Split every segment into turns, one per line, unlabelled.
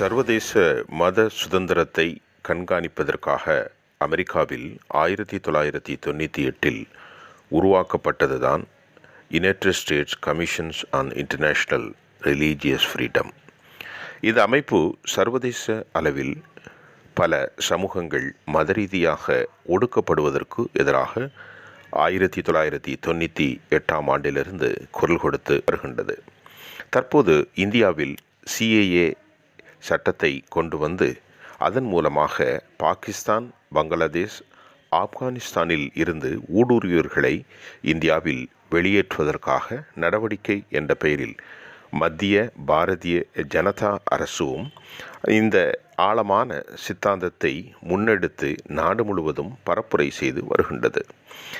சர்வதேச மத சுதந்திரத்தை கண்காணிப்பதற்காக அமெரிக்காவில் ஆயிரத்தி தொள்ளாயிரத்தி தொண்ணூற்றி எட்டில் உருவாக்கப்பட்டதுதான் united states commissions on international religious freedom இந்த அமைப்பு சர்வதேச அளவில் பல சமூகங்கள் மத ரீதியாக ஒடுக்கப்படுவதற்கு எதிராக ஆயிரத்தி தொள்ளாயிரத்தி தொண்ணூற்றி எட்டாம் ஆண்டிலிருந்து குரல் கொடுத்து வருகின்றது. தற்போது இந்தியாவில் சிஏஏ சட்டத்தை கொண்டு வந்து அதன் மூலமாக பாகிஸ்தான் பங்களாதேஷ் ஆப்கானிஸ்தானில் இருந்து ஊடுருவியவர்களை இந்தியாவில் வெளியேற்றுவதற்காக நடவடிக்கை என்ற பெயரில் மத்திய பாரதிய ஜனதா அரசும் இந்த ஆழமான சித்தாந்தத்தை முன்னெடுத்து நாடு முழுவதும் பரப்புரை செய்து வருகின்றது.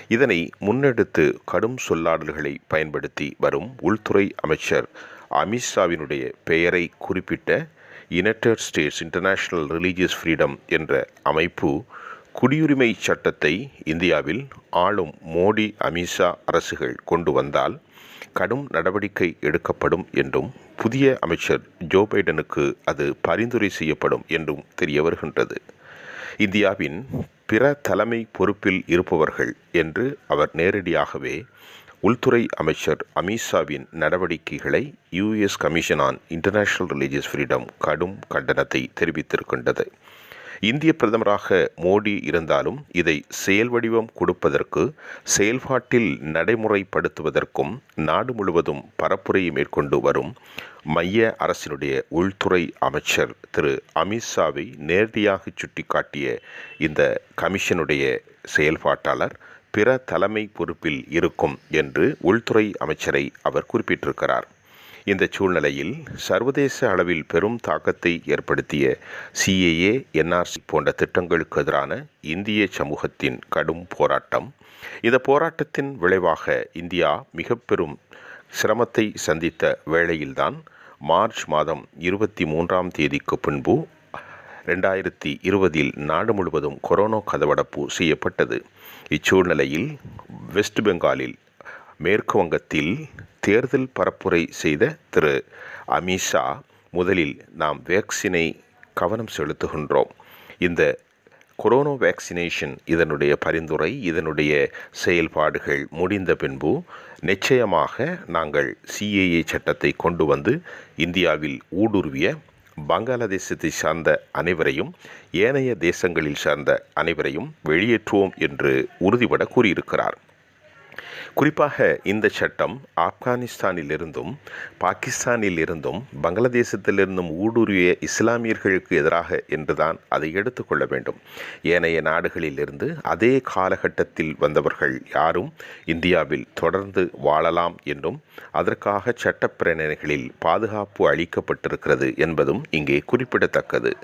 இதனை முன்னெடுத்து கடும் சொல்லாடல்களை பயன்படுத்தி வரும் உள்துறை அமைச்சர் அமித்ஷாவினுடைய பெயரை குறிப்பிட்ட united states international religious freedom என்ற அமைப்பு குடியுரிமை சட்டத்தை இந்தியாவில் ஆளும் மோடி அமித்ஷா அரசுகள் கொண்டு வந்தால் கடும் நடவடிக்கை எடுக்கப்படும் என்றும் புதிய அமைச்சர் ஜோ பைடனுக்கு அது பரிந்துரை செய்யப்படும் என்றும் தெரிய வருகின்றது இந்தியாவின் பிற தலைமை பொறுப்பில் இருப்பவர்கள் என்று அவர் நேரடியாகவே உள்துறை அமைச்சர் அமித்ஷாவின் நடவடிக்கைகளை US commission on international religious freedom கடும் கண்டனத்தை தெரிவித்திருக்கின்றது. இந்திய பிரதமராக மோடி இருந்தாலும் இதை செயல் வடிவம் கொடுப்பதற்கு செயல்பாட்டில் நடைமுறைப்படுத்துவதற்கும் நாடு முழுவதும் பரப்புரையை மேற்கொண்டு வரும் மைய அரசினுடைய உள்துறை அமைச்சர் திரு அமித்ஷாவை நேரடியாக சுட்டிக்காட்டிய இந்த கமிஷனுடைய செயல்பாட்டாளர் பிற தலைமை பொறுப்பில் இருக்கும் என்று உள்துறை அமைச்சரை அவர் குறிப்பிட்டிருக்கிறார். இந்த சூழ்நிலையில் சர்வதேச அளவில் பெரும் தாக்கத்தை ஏற்படுத்திய சிஏஏ என்ஆர்சி போன்ற திட்டங்களுக்கு எதிரான இந்திய சமூகத்தின் கடும் போராட்டம். இந்த போராட்டத்தின் விளைவாக இந்தியா மிக பெரும் சிரமத்தை சந்தித்த வேளையில்தான் மார்ச் மாதம் இருபத்தி மூன்றாம் தேதிக்கு பின்பு ரெண்டாயிரத்தி இருபதில் நாடு முழுவதும் கொரோனா கதவடப்பு செய்யப்பட்டது. இச்சூழ்நிலையில் வெஸ்ட் பெங்காலில் மேற்கு வங்கத்தில் தேர்தல் பரப்புரை செய்த திரு. அமித்ஷா முதலில் நாம் வேக்சினை கவனம் செலுத்துகின்றோம். இந்த கொரோனா வேக்சினேஷன் இதனுடைய பரிந்துரை இதனுடைய செயல்பாடுகள் முடிந்த பின்பு நிச்சயமாக நாங்கள் சிஏஏ சட்டத்தை கொண்டு வந்து இந்தியாவில் ஊடுருவிய பங்களாதேசத்தை சார்ந்த அனைவரையும் ஏனைய தேசங்களில் சார்ந்த அனைவரையும் வெளியேற்றுவோம் என்று உறுதிபட கூறியிருக்கிறார். குறிப்பாக இந்த சட்டம் ஆப்கானிஸ்தானில் இருந்தும் பாகிஸ்தானில் இருந்தும் பங்களாதேசத்திலிருந்தும் ஊடுருவிய இஸ்லாமியர்களுக்கு எதிராக என்றுதான் அதை எடுத்துக்கொள்ள வேண்டும். ஏனைய நாடுகளிலிருந்து அதே காலகட்டத்தில் வந்தவர்கள் யாரும் இந்தியாவில் தொடர்ந்து வாழலாம் என்றும் அதற்காக சட்டப்பிரேரணைகளில் பாதுகாப்பு அளிக்கப்பட்டிருக்கிறது என்பதும் இங்கே குறிப்பிடத்தக்கது.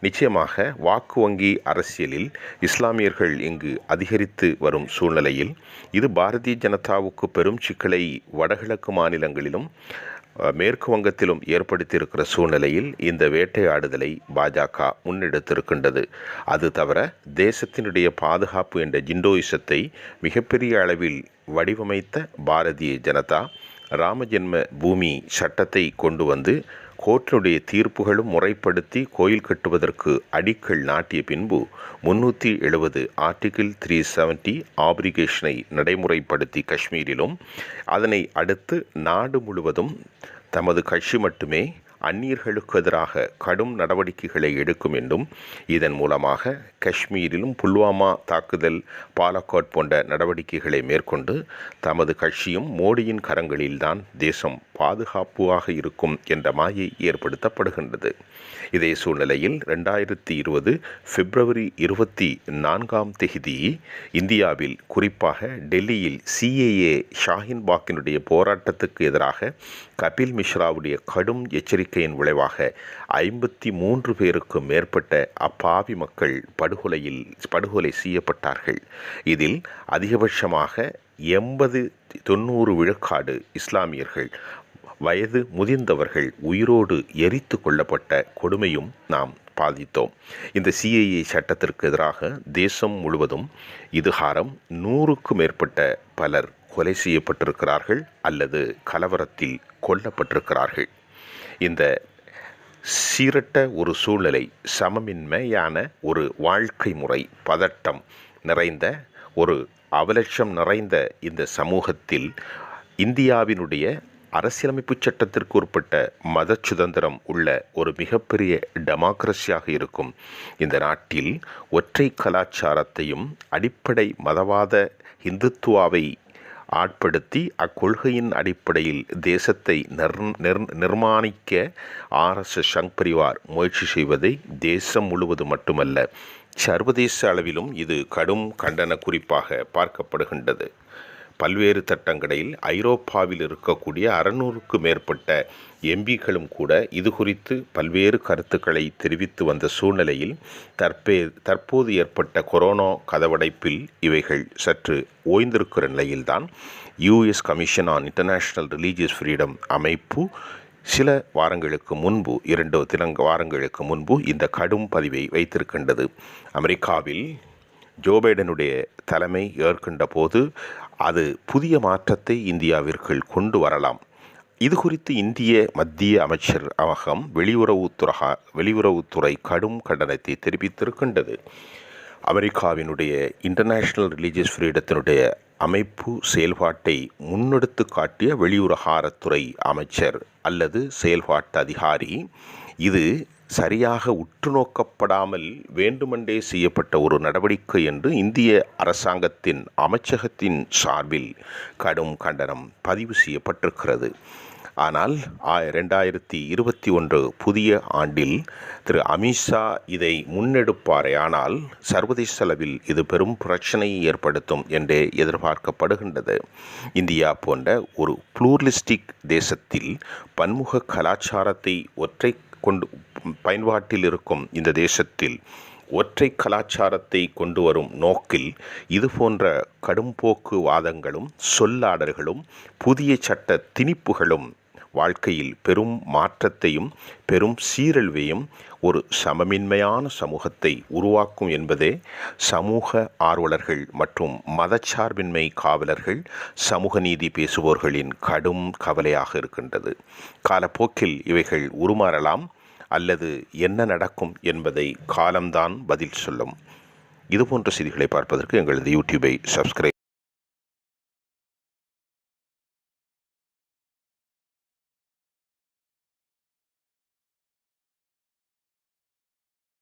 நிச்சயமாக வாக்கு வங்கி அரசியலில் இஸ்லாமியர்கள் இங்கு அதிகரித்து வரும் சூழ்நிலையில் இது பாரதிய ஜனதாவுக்கு பெரும் சிக்கலை வடகிழக்கு மாநிலங்களிலும் மேற்கு வங்கத்திலும் ஏற்படுத்தியிருக்கிற சூழ்நிலையில் இந்த வேட்டையாடுதலை பாஜக முன்னெடுத்திருக்கின்றது. அது தவிர தேசத்தினுடைய பாதுகாப்பு என்ற ஜிண்டோயிசத்தை மிகப்பெரிய அளவில் வடிவமைத்த பாரதிய ஜனதா ராமஜென்ம பூமி சட்டத்தை கொண்டு வந்து கோர்ட்டினுடைய தீர்ப்புகளும் முறைப்படுத்தி கோயில் கட்டுவதற்கு அடிக்கல் நாட்டிய பின்பு முன்னூற்றி எழுபது ஆர்டிகிள் த்ரீ செவன்டி ஆப்ரிகேஷனை நடைமுறைப்படுத்தி காஷ்மீரிலும் அதனை அடுத்து நாடு முழுவதும் தமது கட்சி மட்டுமே அந்நியர்களுக்கு எதிராக கடும் நடவடிக்கைகளை எடுக்கும் என்றும் இதன் மூலமாக காஷ்மீரிலும் புல்வாமா தாக்குதல் பாலக்கோட் போன்ற நடவடிக்கைகளை மேற்கொண்டு தமது கட்சியும் மோடியின் கரங்களில்தான் தேசம் பாதுகாப்பாக இருக்கும் என்ற மாயை ஏற்படுத்தப்படுகின்றது. இதே சூழ்நிலையில் ரெண்டாயிரத்தி இருபது பிப்ரவரி இருபத்தி நான்காம் தேதி இந்தியாவில் குறிப்பாக டெல்லியில் சிஏஏ ஷாஹின் பாக்கினுடைய போராட்டத்துக்கு எதிராக கபில் மிஸ்ராவுடைய கடும் எச்சரிக்கையின் விளைவாக ஐம்பத்தி மூன்று பேருக்கும் மேற்பட்ட அப்பாவி மக்கள் படுகொலையில் படுகொலை செய்யப்பட்டார்கள். இதில் அதிகபட்சமாக எண்பது தொண்ணூறு விழுக்காடு இஸ்லாமியர்கள் வயது முதிர்ந்தவர்கள் உயிரோடு எரித்து கொள்ளப்பட்ட கொடுமையும் நாம் பாதித்தோம். இந்த சிஐஏ சட்டத்திற்கு எதிராக தேசம் முழுவதும் இதுகாரம் நூறுக்கும் மேற்பட்ட பலர் கொலை செய்யப்பட்டிருக்கிறார்கள் அல்லது கலவரத்தில் கொல்லப்பட்டிருக்கிறார்கள். இந்த சீரட்ட ஒரு சூழ்நிலை சமமின்மையான ஒரு வாழ்க்கை முறை பதட்டம் நிறைந்த ஒரு அவலட்சம் நிறைந்த இந்த சமூகத்தில் இந்தியாவினுடைய அரசியலமைப்பு சட்டத்திற்கு உட்பட்ட மத சுதந்திரம் உள்ள ஒரு மிகப்பெரிய டெமோக்ரஸியாக இருக்கும். இந்த நாட்டில் ஒற்றை கலாச்சாரத்தையும் அடிப்படை மதவாத இந்துத்துவாவை ஆட்படுத்தி அக்கொள்கையின் அடிப்படையில் தேசத்தை நிர் நிர் நிர்மாணிக்க ஆர்எஸ்எஸ் சங் பரிவார் முயற்சி செய்வதை தேசம் முழுவது மட்டுமல்ல சர்வதேச அளவிலும் இது கடும் கண்டன குறிப்பாக பார்க்கப்படுகின்றது. பல்வேறு தட்டங்களில் ஐரோப்பாவில் இருக்கக்கூடிய அறநூறுக்கு மேற்பட்ட எம்பிக்களும் கூட இது குறித்து பல்வேறு கருத்துக்களை தெரிவித்து வந்த சூழ்நிலையில் தற்பே தற்போது ஏற்பட்ட கொரோனா கதவடைப்பில் இவைகள் சற்று ஓய்ந்திருக்கிற நிலையில்தான் US commission on international religious freedom அமைப்பு சில வாரங்களுக்கு முன்பு இரண்டு தினங்க வாரங்களுக்கு முன்பு இந்த கடும் பதிவை வைத்திருக்கின்றது. அமெரிக்காவில் ஜோ பைடனுடைய தலைமை ஏற்கின்ற போது அது புதிய மாற்றத்தை இந்தியாவிற்குள் கொண்டு வரலாம். இது குறித்து இந்திய மத்திய அமைச்சர் அவகம் வெளியுறவுத்துறை வெளியுறவுத்துறை கடும் கண்டனத்தை தெரிவித்திருக்கின்றது. அமெரிக்காவினுடைய இன்டர்நேஷ்னல் ரிலீஜியஸ் ஃப்ரீடத்தினுடைய அமைப்பு செயல்பாட்டை முன்னெடுத்து காட்டிய வெளியுறகாரத்துறை அமைச்சர் அல்லது செயல்பாட்டு அதிகாரி இது சரியாக உற்று நோக்கப்படாமல் வேண்டுமென்றே செய்யப்பட்ட ஒரு நடவடிக்கை என்று இந்திய அரசாங்கத்தின் அமைச்சகத்தின் சார்பில் கடும் கண்டனம் பதிவு செய்யப்பட்டிருக்கிறது. ஆனால் ரெண்டாயிரத்தி இருபத்தி ஒன்று புதிய ஆண்டில் திரு அமித்ஷா இதை முன்னெடுப்பாரே. ஆனால் சர்வதேச அளவில் இது பெரும் பிரச்சனையை ஏற்படுத்தும் என்றே எதிர்பார்க்கப்படுகின்றது. இந்தியா போன்ற ஒரு ப்ளூர்லிஸ்டிக் தேசத்தில் பன்முக கலாச்சாரத்தை ஒற்றை கொண்டு பயன்பாட்டில் இருக்கும் இந்த தேசத்தில் ஒற்றை கலாச்சாரத்தை கொண்டு வரும் நோக்கில் இது போன்ற கடும்போக்கு வாதங்களும் சொல்லாடல்களும் புதிய சட்ட திணிப்புகளும் வாழ்க்கையில் பெரும் மாற்றத்தையும் பெரும் சீரழிவையும் ஒரு சமமின்மையான சமூகத்தை உருவாக்கும் என்பதே சமூக ஆர்வலர்கள் மற்றும் மதச்சார்பின்மை காவலர்கள் சமூக நீதி பேசுவோர்களின் கடும் கவலையாக இருக்கின்றது. காலப்போக்கில் இவைகள் உருமாறலாம் அல்லது என்ன நடக்கும் என்பதை காலம்தான் பதில் சொல்லும். இதுபோன்ற செய்திகளை பார்ப்பதற்கு எங்களது யூடியூபை சப்ஸ்கிரைப்